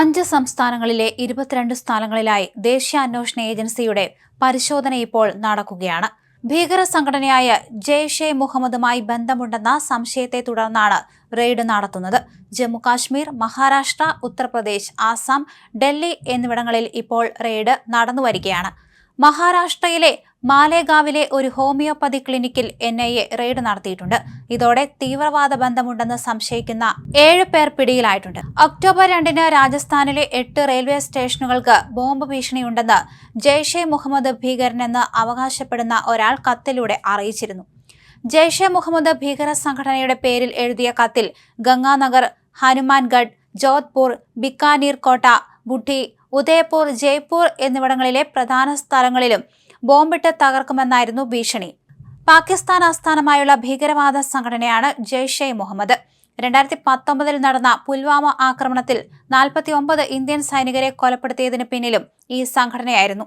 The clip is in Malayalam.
അഞ്ച് സംസ്ഥാനങ്ങളിലെ ഇരുപത്തിരണ്ട് സ്ഥലങ്ങളിലായി ദേശീയ അന്വേഷണ ഏജൻസിയുടെ പരിശോധന ഇപ്പോൾ നടക്കുകയാണ്. ഭീകര സംഘടനയായ ജെയ്ഷെ മുഹമ്മദുമായി ബന്ധമുണ്ടെന്ന സംശയത്തെ തുടർന്നാണ് റെയ്ഡ് നടത്തുന്നത്. ജമ്മുകാശ്മീർ മഹാരാഷ്ട്ര ഉത്തർപ്രദേശ് ആസാം ഡൽഹി എന്നിവിടങ്ങളിൽ ഇപ്പോൾ റെയ്ഡ് നടന്നുവരികയാണ്. മഹാരാഷ്ട്രയിലെ മാലേഗാവിലെ ഒരു ഹോമിയോപ്പതി ക്ലിനിക്കിൽ എൻ ഐ എ റെയ്ഡ് നടത്തിയിട്ടുണ്ട്. ഇതോടെ തീവ്രവാദ ബന്ധമുണ്ടെന്ന് സംശയിക്കുന്ന ഏഴ് പേർ പിടിയിലായിട്ടുണ്ട്. ഒക്ടോബർ രണ്ടിന് രാജസ്ഥാനിലെ എട്ട് റെയിൽവേ സ്റ്റേഷനുകൾക്ക് ബോംബ് ഭീഷണിയുണ്ടെന്ന് ജെയ്ഷെ മുഹമ്മദ് ഭീകരനെന്ന് അവകാശപ്പെടുന്ന ഒരാൾ കത്തിലൂടെ അറിയിച്ചിരുന്നു. ജെയ്ഷെ മുഹമ്മദ് ഭീകര സംഘടനയുടെ പേരിൽ എഴുതിയ കത്തിൽ ഗംഗാനഗർ ഹനുമാൻഗഡ് ജോധ്പൂർ ബിക്കാനീർ കോട്ട ബുട്ടി ഉദയപൂർ ജയ്പൂർ എന്നിവിടങ്ങളിലെ പ്രധാന സ്ഥലങ്ങളിലും ബോംബിട്ട് തകർക്കുമെന്നായിരുന്നു ഭീഷണി. പാകിസ്ഥാൻ ആസ്ഥാനമായുള്ള ഭീകരവാദ സംഘടനയാണ് ജെയ്ഷെ മുഹമ്മദ്. രണ്ടായിരത്തി പത്തൊമ്പതിൽ നടന്ന പുൽവാമ ആക്രമണത്തിൽ നാൽപ്പത്തി ഒമ്പത് ഇന്ത്യൻ സൈനികരെ കൊലപ്പെടുത്തിയതിനു പിന്നിലും ഈ സംഘടനയായിരുന്നു.